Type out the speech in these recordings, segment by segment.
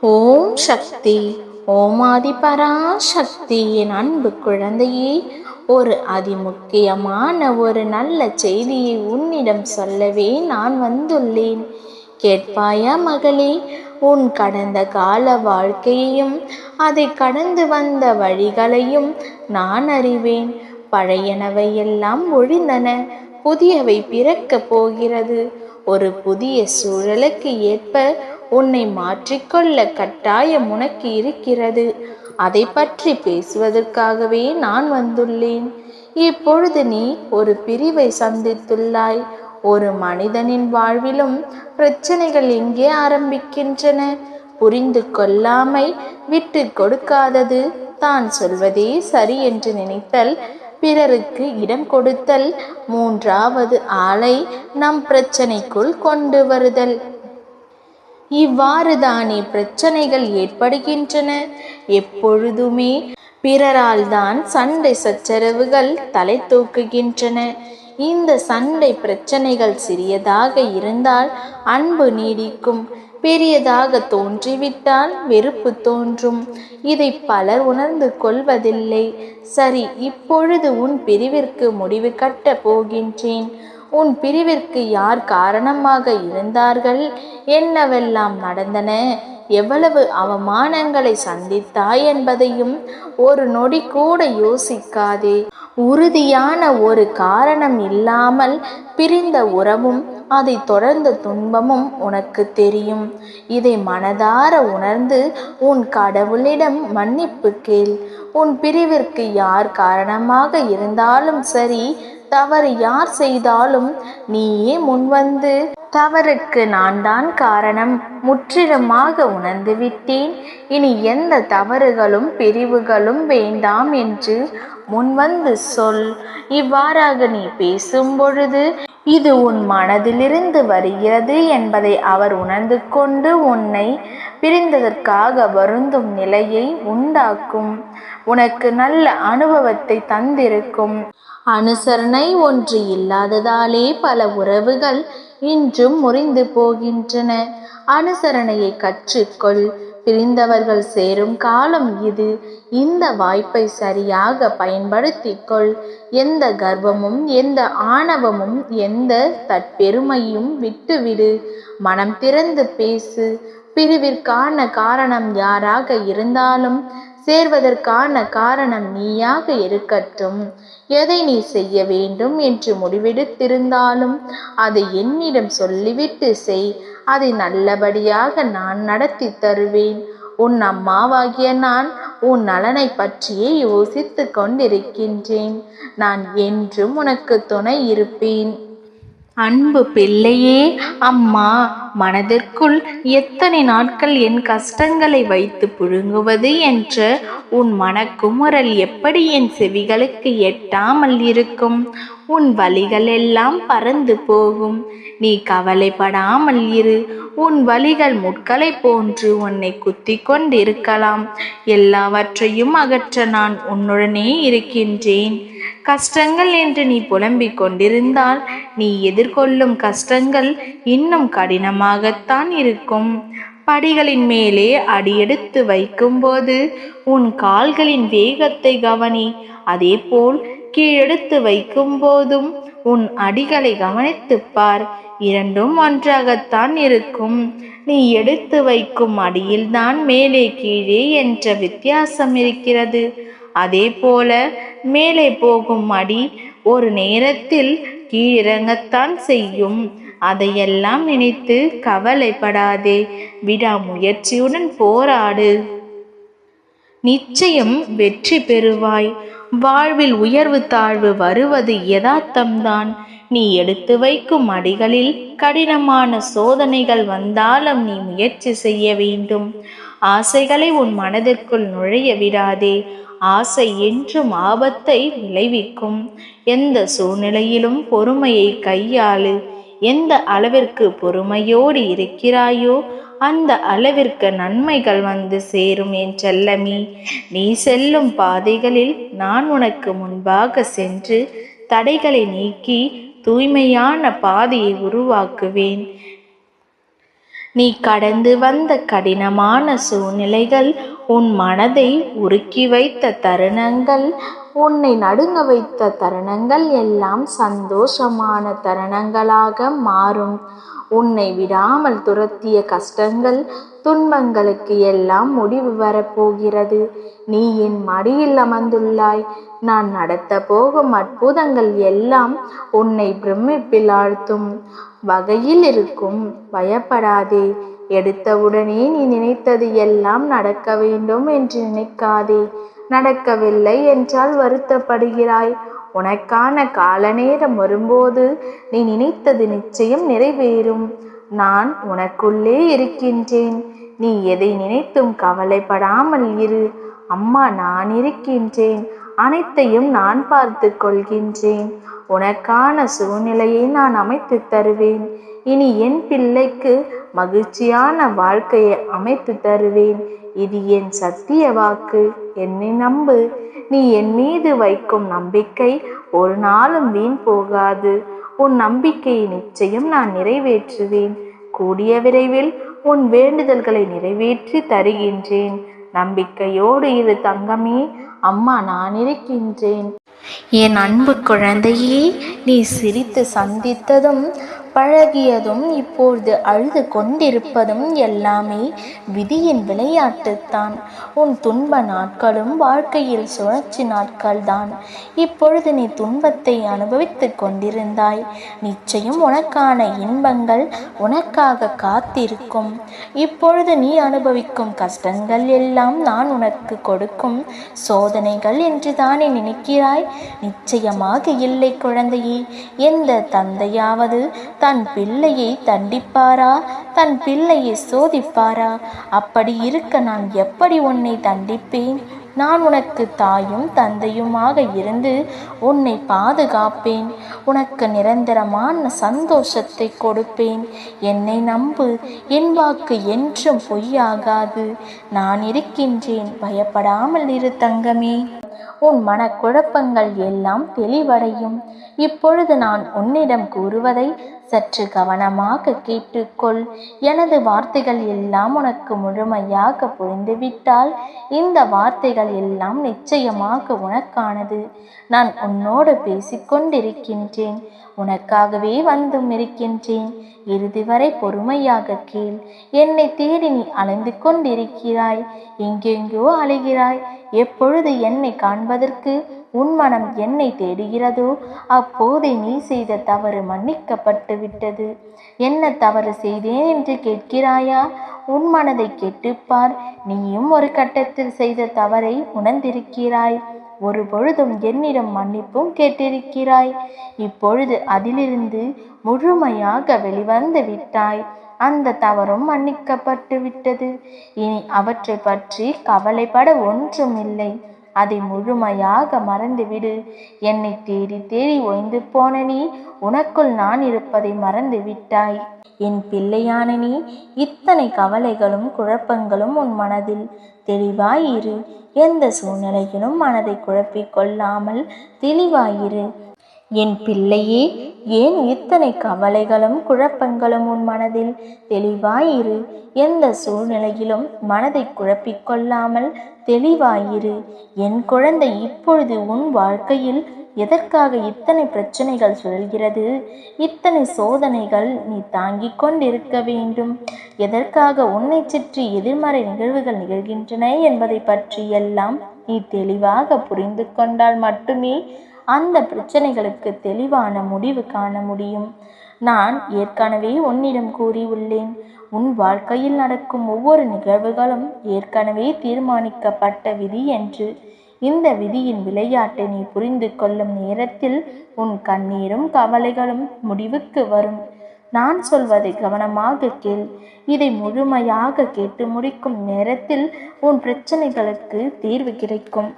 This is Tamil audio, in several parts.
ஓம் சக்தி. ஓமாதி பராசக்தி என் அன்பு குழந்தையே ஒரு அதிமுக்கியமான ஒரு நல்ல செய்தியை உன்னிடம் சொல்லவே நான் வந்துள்ளேன். கேட்பாயா மகளே உன் கடந்த கால வாழ்க்கையையும் அதை கடந்து வந்த வழிகளையும் நான் அறிவேன். பழையனவை எல்லாம் ஒழிந்தன புதியவை பிறக்கப் போகிறது. ஒரு புதிய சூழலுக்கு ஏற்ப உன்னை மாற்றிக்கொள்ள கட்டாயம் உனக்கு இருக்கிறது. அதை பற்றி பேசுவதற்காகவே நான் வந்துள்ளேன். இப்பொழுது நீ ஒரு பிரிவை சந்தித்துள்ளாய். ஒரு மனிதனின் வாழ்விலும் பிரச்சனைகள் எங்கே ஆரம்பிக்கின்றன? புரிந்து கொள்ளாமை விட்டு கொடுக்காதது. தான் சொல்வதே சரி என்று நினைத்தல் பிறருக்கு இடம் கொடுத்தல் மூன்றாவது ஆளை நம் பிரச்சனைக்குள் கொண்டு வருதல். இவ்வாறு தானே பிரச்சனைகள் ஏற்படுகின்றன. எப்பொழுதுமே பிறரால் தான் சண்டை சச்சரவுகள் தலை தூக்குகின்றன. இந்த சண்டை பிரச்சனைகள் சிறியதாக இருந்தால் அன்பு நீடிக்கும். பெரியதாக தோன்றிவிட்டால் வெறுப்பு தோன்றும். இதை பலர் உணர்ந்து கொள்வதில்லை. சரி இப்பொழுது உன் பிரிவிற்கு முடிவு கட்ட போகின்றேன். உன் பிரிவிற்கு யார் காரணமாக இருந்தார்கள்? என்னவெல்லாம் நடந்தன? எவ்வளவு அவமானங்களை சந்தித்தாய் என்பதையும் ஒரு நொடி கூட யோசிக்காதே. உறுதியான ஒரு காரணம் இல்லாமல் பிரிந்த உறவும் அதை தொடர்ந்த துன்பமும் உனக்கு தெரியும். இதை மனதார உணர்ந்து உன் கடவுளிடம் மன்னிப்பு கேள். உன் பிரிவிற்கு யார் காரணமாக இருந்தாலும் சரி தவறு யார் செய்தாலும் நீயே முன்வந்து. தவறுக்கு நான் தான் காரணம். முற்றிலுமாக உணர்ந்து விட்டேன். இனி எந்த தவறுகளும் பிரிவுகளும் வேண்டாம் என்று முன்வந்து சொல். இவ்வாறாக நீ பேசும் பொழுது இது உன் மனதிலிருந்து வருகிறது என்பதை அவர் உணர்ந்து கொண்டு உன்னை பிரிந்ததற்காக வருந்தும் நிலையை உண்டாக்கும். உனக்கு நல்ல அனுபவத்தை தந்திருக்கும். அனுசரணை ஒன்று இல்லாததாலே பல உறவுகள் இன்றும் முறிந்து போகின்றன. அனுசரணையை கற்றுக்கொள். பிரிந்தவர்கள் சேரும் காலம் இது. இந்த வாய்ப்பை சரியாக பயன்படுத்திக்கொள். எந்த கர்வமும் எந்த ஆணவமும் எந்த தற்பெருமையும் விட்டுவிடு. மனம் திறந்து பேசு. பிரிவிற்கான காரணம் யாராக இருந்தாலும் சேர்வதற்கான காரணம் நீயாக இருக்கட்டும். எதை நீ செய்ய வேண்டும் என்று முடிவெடுத்திருந்தாலும் அதை என்னிடம் சொல்லிவிட்டு செய். அதை நல்லபடியாக நான் நடத்தி தருவேன். உன் அம்மாவாகிய நான் உன் நலனை பற்றியே யோசித்து கொண்டிருக்கின்றேன். நான் என்றும் உனக்கு துணை இருப்பேன். அன்பு பிள்ளையே அம்மா மனதிற்குள் எத்தனை நாட்கள் என் கஷ்டங்களை வைத்து புழுங்குவது என்ற உன் மனக்குமுறல் எப்படி என் செவிகளுக்கு எட்டாமல் இருக்கும்? உன் வழிகள் எல்லாம் பறந்து போகும். நீ கவலைப்படாமல் இரு. உன் வழிகள் முட்களை போன்று உன்னை குத்தி கொண்டிருக்கலாம். எல்லாவற்றையும் அகற்ற நான் உன்னுடனே இருக்கின்றேன். கஷ்டங்கள் என்று நீ புலம்பிக் கொண்டிருந்தால் நீ எதிர்கொள்ளும் கஷ்டங்கள் இன்னும் கடினமாகத்தான் இருக்கும். படிகளின் மேலே அடியெடுத்து வைக்கும்போது உன் கால்களின் வேகத்தை கவனி. அதேபோல் கீழெடுத்து வைக்கும் போதும் உன் அடிகளை கவனித்துப் பார். இரண்டும் ஒன்றாகத்தான் இருக்கும். நீ எடுத்து வைக்கும் அடியில்தான் மேலே கீழே என்ற வித்தியாசம் இருக்கிறது. அதே போல மேலே போகும் அடி ஒரு நேரத்தில் கீழிறங்கத்தான் செய்யும். அதையெல்லாம் நினைத்து கவலைப்படாதே விடாமுயற்சியுடன் போராடு. நிச்சயம் வெற்றி பெறுவாய். வாழ்வில் உயர்வு தாழ்வு வருவது யதார்த்தம்தான். நீ எடுத்து வைக்கும் அடிகளில் கடினமான சோதனைகள் வந்தாலும் நீ முயற்சி செய்ய வேண்டும். ஆசைகளை உன் மனதிற்குள் நுழைய விடாதே. ஆசை என்றும் ஆபத்தை விளைவிக்கும். எந்த சூழ்நிலையிலும் பொறுமையை கையாளு. எந்த அளவிற்கு பொறுமையோடு இருக்கிறாயோ அந்த அளவிற்கு நன்மைகள் வந்து சேரும் என் செல்லமி. நீ செல்லும் பாதைகளில் நான் உனக்கு முன்பாக சென்று தடைகளை நீக்கி தூய்மையான பாதையை உருவாக்குவேன். நீ கடந்து வந்த கடினமான சூழ்நிலைகள் உன் மனதை உருக்கி வைத்த தருணங்கள் உன்னை நடுங்க வைத்த தருணங்கள் எல்லாம் சந்தோஷமான தருணங்களாக மாறும். உன்னை விடாமல் துரத்திய கஷ்டங்கள் துன்பங்களுக்கு எல்லாம் முடிவு வரப்போகிறது. நீ என் மடியில் அமர்ந்துள்ளாய். நான் நடத்த போகும் அற்புதங்கள் எல்லாம் உன்னை பிரமிப்பில் ஆழ்த்தும். வகையில் இருக்கும். பயப்படாதே. எடுத்தவுடனே நீ நினைத்தது எல்லாம் நடக்க வேண்டும் என்று நினைக்காதே. நடக்கவில்லை என்றால் வருத்தப்படுகிறாய். உனக்கான கால நேரம் வரும்போது நீ நினைத்தது நிச்சயம் நிறைவேறும். நான் உனக்குள்ளே இருக்கின்றேன். நீ எதை நினைத்தும் கவலைப்படாமல் இரு. அம்மா நான் இருக்கின்றேன். அனைத்தையும் நான் பார்த்து கொள்கின்றேன். உனக்கான சூழ்நிலையை நான் அமைத்து தருவேன். இனி என் பிள்ளைக்கு மகிழ்ச்சியான வாழ்க்கையை அமைத்து தருவேன். இது என் சத்திய வாக்கு. என்னை நம்பு. நீ என் மீது வைக்கும் நம்பிக்கை ஒரு நாளும் வீண் போகாது. உன் நம்பிக்கையை நிச்சயம் நான் நிறைவேற்றுவேன். கூடிய விரைவில் உன் வேண்டுதல்களை நிறைவேற்றி தருகின்றேன். நம்பிக்கையோடு இரு தங்கமே. அம்மா நான் இருக்கின்றேன். என் அன்பு குழந்தையே நீ சிரித்து சந்தித்ததும் பழகியதும் இப்பொழுது அழுது கொண்டிருப்பதும் எல்லாமே விதியின் விளையாட்டுத்தான். உன் துன்ப நாட்களும் வாழ்க்கையில் சுழற்சி நாட்கள்தான். இப்பொழுது நீ துன்பத்தை அனுபவித்து கொண்டிருந்தாய். நிச்சயம் உனக்கான இன்பங்கள் உனக்காக காத்திருக்கும். இப்பொழுது நீ அனுபவிக்கும் கஷ்டங்கள் எல்லாம் நான் உனக்கு கொடுக்கும். சோதனைகள் என்று தானே நினைக்கிறாய்? நிச்சயமாக இல்லை குழந்தையே. எந்த தந்தையாவது தன் பிள்ளையை தண்டிப்பாரா? தன் பிள்ளையை சோதிப்பாரா? அப்படி இருக்க நான் எப்படி உன்னை தண்டிப்பேன்? நான் உனக்கு தாயும் தந்தையுமாக இருந்து உன்னை பாதுகாப்பேன். உனக்கு நிரந்தரமான சந்தோஷத்தை கொடுப்பேன். என்னை நம்பு. என் வாக்கு என்றும் பொய்யாகாது. நான் இருக்கின்றேன். பயப்படாமல் இரு தங்கமே. உன் மனக்குழப்பங்கள் எல்லாம் தெளிவடையும். இப்பொழுது நான் உன்னிடம் கூறுவதை சற்று கவனமாக கேட்டுக்கொள். எனது வார்த்தைகள் எல்லாம் உனக்கு முழுமையாக புரிந்துவிட்டால் இந்த வார்த்தைகள் எல்லாம் நிச்சயமாக உனக்கானது. நான் உன்னோடு பேசிக்கொண்டிருக்கின்றேன். உனக்காகவே வந்தும் இருக்கின்றேன். இறுதி வரை பொறுமையாக கேள். என்னை தேடி நீ அலைந்து கொண்டிருக்கிறாய். எங்கெங்கோ அலைகிறாய். எப்பொழுது என்னை காண்பதற்கு உன் மனம் என்னை தேடுகிறதோ அப்போதே நீ செய்த தவறு மன்னிக்கப்பட்டு விட்டது. என்ன தவறு செய்தேன் என்று கேட்கிறாயா? உன் மனதை கேட்டுப்பார். நீயும் ஒரு கட்டத்தில் செய்த தவறை உணர்ந்திருக்கிறாய். ஒரு பொழுதும் என்னிடம் மன்னிப்பும் கேட்டிருக்கிறாய். இப்பொழுது அதிலிருந்து முழுமையாக வெளிவந்து விட்டாய். அந்த தவறும் மன்னிக்கப்பட்டு விட்டது. இனி அவற்றை பற்றி கவலைப்பட ஒன்றுமில்லை. அதை முழுமையாக மறந்துவிடு. என்னை தேடி தேடி ஓய்ந்து போன நீ உனக்குள் நான் இருப்பதை மறந்து விட்டாய் என் பிள்ளையான நீ இத்தனை கவலைகளும் குழப்பங்களும் உன் மனதில். தெளிவாயிரு எந்த சூழ்நிலையிலும் மனதை குழப்பிக் கொள்ளாமல் தெளிவாயிரு என் பிள்ளையே ஏன் இத்தனை கவலைகளும் குழப்பங்களும் உன் மனதில்? தெளிவாயிரு. எந்த சூழ்நிலையிலும் மனதை குழப்பிக்கொள்ளாமல் தெளிவாயிரு. என் குழந்தை இப்பொழுது உன் வாழ்க்கையில் எதற்காக இத்தனை பிரச்சனைகள் சுழல்கிறது? இத்தனை சோதனைகள் நீ தாங்கிக் கொண்டிருக்க வேண்டும். எதற்காக உன்னை சுற்றி எதிர்மறை நிகழ்வுகள் நிகழ்கின்றன என்பதை பற்றி எல்லாம் நீ தெளிவாக புரிந்து கொண்டால் மட்டுமே அந்த பிரச்சனைகளுக்கு தெளிவான முடிவு காண முடியும். நான் ஏற்கனவே உன்னிடம் கூறியுள்ளேன். உன் வாழ்க்கையில் நடக்கும் ஒவ்வொரு நிகழ்வுகளும் ஏற்கனவே தீர்மானிக்கப்பட்ட விதி என்று. இந்த விதியின் விளையாட்டை நீ புரிந்து கொள்ளும் நேரத்தில் உன் கண்ணீரும் கவலைகளும் முடிவுக்கு வரும். நான் சொல்வதை கவனமாக கேள். இதை முழுமையாக கேட்டு முடிக்கும் நேரத்தில் உன் பிரச்சனைகளுக்கு தீர்வு கிடைக்கும்.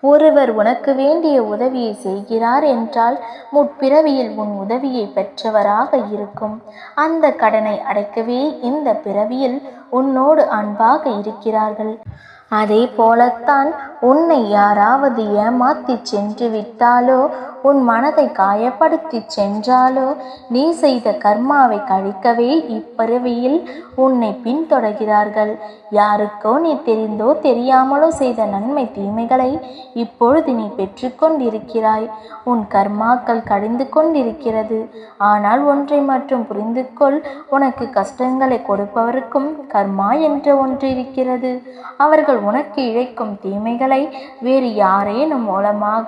ஒருவர் உனக்கு வேண்டிய உதவியை செய்கிறார் என்றால் முற்பிறவியில் உன் உதவியை பெற்றவராக இருக்கும். அந்த கடனை அடைக்கவே இந்த பிறவியில் உன்னோடு அன்பாக இருக்கிறார்கள். அதே போலத்தான் உன்னை யாராவது ஏமாத்தி சென்று விட்டாலோ உன் மனதை காயப்படுத்தி சென்றாலோ? நீ செய்த கர்மாவை கழிக்கவே இப்பிறவியில் உன்னை பின்தொடர்கிறார்கள். யாருக்கோ நீ தெரிந்தோ தெரியாமலோ செய்த நன்மை தீமைகளை இப்பொழுது நீ பெற்றுக்கொண்டிருக்கிறாய். உன் கர்மாக்கள் கழிந்து கொண்டிருக்கிறது. ஆனால் ஒன்றை மட்டும் புரிந்து கொள் உனக்கு கஷ்டங்களை கொடுப்பவருக்கும் கர்மா என்ற ஒன்று இருக்கிறது. அவர்கள் உனக்கு இழைக்கும் தீமைகளை வேறு யாரேனும் மூலமாக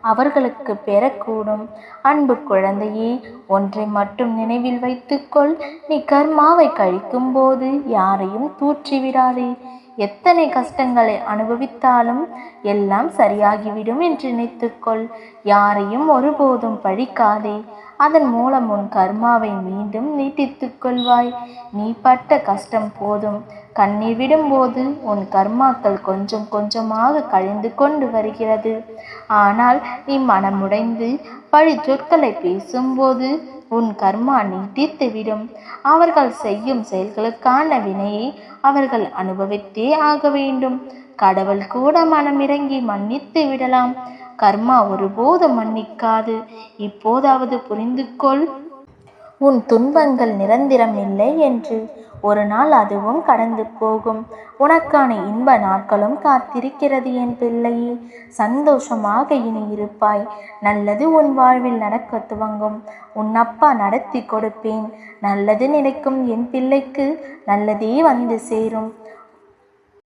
அவர்களுக்கு பெறக்கூடும். அன்பு குழந்தையே ஒன்றை மட்டும் நினைவில் வைத்துக்கொள். நீ கர்மாவை கழிக்கும்போது யாரையும் தூற்றிவிடாதே. எத்தனை கஷ்டங்களை அனுபவித்தாலும் எல்லாம் சரியாகிவிடும் என்று நினைத்துக்கொள். யாரையும் ஒருபோதும் பழிக்காதே. அதன் மூலம் உன் கர்மாவை மீண்டும் நீட்டித்துக் கொள்வாய் நீ பட்ட கஷ்டம் போதும். கண்ணீர் விடும்போது உன் கர்மாக்கள் கொஞ்சம் கொஞ்சமாக கழிந்து கொண்டு வருகிறது. ஆனால் நீ மனமுடைந்து பழி சொற்களை பேசும்போது உன் கர்மா நீட்டித்துவிடும் அவர்கள் செய்யும் செயல்களுக்கான வினையை அவர்கள் அனுபவித்தே ஆக வேண்டும். கடவுள் கூட மனமிறங்கி மன்னித்து விடலாம். கர்மா ஒருபோதும் மன்னிக்காது. இப்போதாவது புரிந்து கொள் உன் துன்பங்கள் நிரந்தரம் இல்லை என்று. ஒரு நாள் அதுவும் கடந்து போகும். உனக்கான இன்ப நாட்களும் காத்திருக்கிறது என் பிள்ளையே சந்தோஷமாக இனி இருப்பாய். நல்லது உன் வாழ்வில் நடக்க துவங்கும். உன் அப்பா நடத்தி கொடுப்பேன். நல்லது நினைக்கும் என் பிள்ளைக்கு நல்லதே வந்து சேரும்.